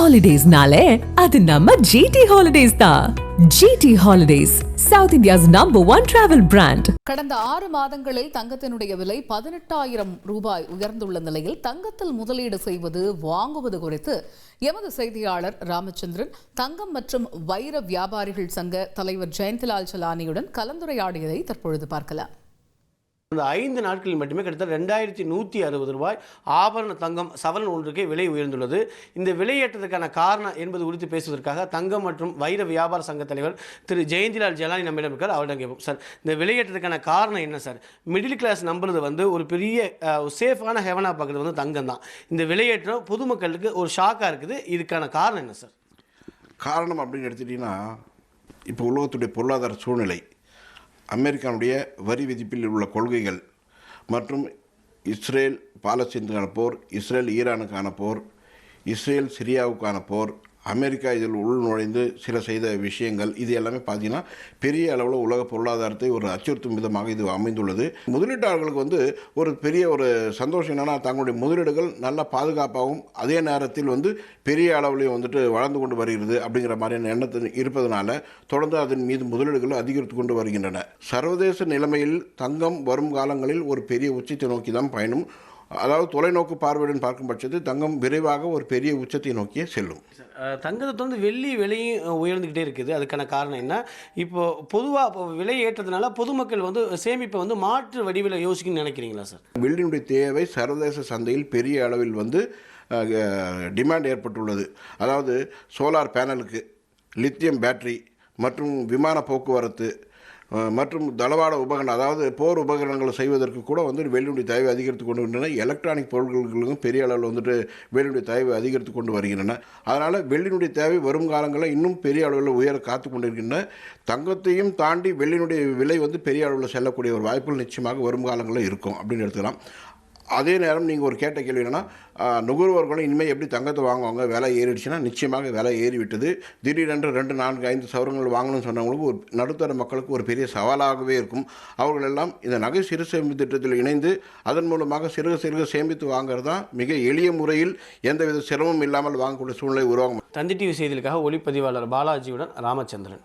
ஹாலிடேஸ்னாலே அது நம்ம ஜிடி ஹாலிடேஸ் தான் GT holidays south India's number one travel brand கடந்த ஆறு மாதங்களில் தங்கத்தினுடைய விலை பதினெட்டாயிரம் ரூபாய் உயர்ந்துள்ள நிலையில் தங்கத்தில் முதலீடு செய்வது வாங்குவது குறித்து எமது செய்தியாளர் ராமச்சந்திரன் தங்கம் மற்றும் வைர வியாபாரிகள் சங்க தலைவர் ஜெயந்திலால் சலானியுடன் கலந்துரையாடியதை தற்பொழுது பார்க்கலாம். இந்த ஐந்து நாட்களில் மட்டுமே கிட்டத்தட்ட ரெண்டாயிரத்தி நூற்றி அறுபது ரூபாய் ஆபரண தங்கம் சவரன் ஒன்றுக்கு விலை உயர்ந்துள்ளது. இந்த விலையேற்றத்துக்கான காரணம் என்பது குறித்து பேசுவதற்காக தங்கம் மற்றும் வைர வியாபார சங்க தலைவர் திரு ஜெயந்திலால் ஜலானி நம்மிடம் இருக்கார். அவரிடம் கேட்போம். சார் இந்த விலையேற்றத்துக்கான காரணம் என்ன சார்? மிடில் கிளாஸ் நம்புறது வந்து ஒரு பெரிய சேஃபான ஹெவனாக பார்க்குறது வந்து தங்கம் தான். இந்த விலையேற்றம் பொதுமக்களுக்கு ஒரு ஷாக்காக இருக்குது. இதுக்கான காரணம் என்ன சார்? காரணம் அப்படின்னு எடுத்துட்டிங்கன்னா இப்போ உலகத்துடைய பொருளாதார சூழ்நிலை. அமெரிக்காவுடைய வரி விதிப்பில் உள்ள கொள்கைகள் மற்றும் இஸ்ரேல் பாலஸ்தீனுக்கான போர் இஸ்ரேல் ஈரானுக்கான போர் இஸ்ரேல் சிரியாவுக்கான போர் அமெரிக்கா இதில் உள் நுழைந்து சில செய்த விஷயங்கள் இது எல்லாமே பார்த்தீங்கன்னா பெரிய அளவில் உலக பொருளாதாரத்தை ஒரு அச்சுறுத்தும் விதமாக இது அமைந்துள்ளது. முதலீட்டாளர்களுக்கு வந்து ஒரு பெரிய ஒரு சந்தோஷம் என்னென்னா தங்களுடைய முதலீடுகள் நல்ல பாதுகாப்பாகவும் அதே நேரத்தில் வந்து பெரிய அளவுலையும் வந்துட்டு வளர்ந்து கொண்டு வருகிறது அப்படிங்கிற மாதிரியான எண்ணத்தில் இருப்பதனால தொடர்ந்து அதன் மீது முதலீடுகள் அதிகரித்து கொண்டு வருகின்றன. சர்வதேச நிலைமையில் தங்கம் வரும் காலங்களில் ஒரு பெரிய உச்சத்தை நோக்கி தான் பயணம். அதாவது தொலைநோக்கு பார்வையுடன் பார்க்கும் பட்சத்தில் தங்கம் விரைவாக ஒரு பெரிய உச்சத்தை நோக்கியே செல்லும். தங்கத்தை வந்து வெள்ளி விலையும் உயர்ந்துக்கிட்டே இருக்குது. அதுக்கான காரணம் என்ன? இப்போ பொதுவாக இப்போ விலை ஏற்றதுனால பொதுமக்கள் வந்து சேமிப்பை வந்து மாற்று வடிவில் யோசிக்கணும்னு நினைக்கிறீங்களா சார்? வெள்ளியினுடைய தேவை சர்வதேச சந்தையில் பெரிய அளவில் வந்து டிமாண்ட் ஏற்பட்டுள்ளது. அதாவது சோலார் பேனலுக்கு லித்தியம் பேட்டரி மற்றும் விமான போக்குவரத்து மற்றும் தளவாட உபகரணம் அதாவது போர் உபகரணங்களை செய்வதற்கு கூட வந்து வெள்ளியுடைய தேவை அதிகரித்து கொண்டு வருகின்றன. எலக்ட்ரானிக் பொருட்களுக்கும் பெரிய அளவில் வந்துட்டு வெள்ளியுடைய தேவை அதிகரித்து கொண்டு வருகின்றன. அதனால் வெள்ளினுடைய தேவை வரும் காலங்களில் இன்னும் பெரிய அளவில் உயர காத்து கொண்டிருக்கின்றன. தங்கத்தையும் தாண்டி வெள்ளினுடைய விலை வந்து பெரிய அளவில் செல்லக்கூடிய ஒரு வாய்ப்புகள் நிச்சயமாக வரும் காலங்களில் இருக்கும் அப்படின்னு எடுத்துக்கலாம். அதே நேரம் நீங்கள் ஒரு கேட்ட கேள்வி என்னென்னா நுகர்வோர்களும் இனிமேல் எப்படி தங்கத்தை வாங்குவாங்க? விலை ஏறிடுச்சுன்னா நிச்சயமாக விலை ஏறிவிட்டது. திடீரென்று ரெண்டு நான்கு ஐந்து சவரங்கள் வாங்கணும்னு சொன்னவங்களுக்கு ஒரு நடுத்தர மக்களுக்கு ஒரு பெரிய சவாலாகவே இருக்கும். அவர்கள் எல்லாம் இந்த நகை சிறு சேமிப்பு திட்டத்தில் இணைந்து அதன் மூலமாக சிறுக சிறுக சேமித்து வாங்குறது தான் மிக எளிய முறையில் எந்தவித சிரமம் இல்லாமல் வாங்கக்கூடிய சூழ்நிலை உருவாகும். தந்தி டிவி செய்திகளுக்காக ஒளிப்பதிவாளர் பாலாஜியுடன் ராமச்சந்திரன்.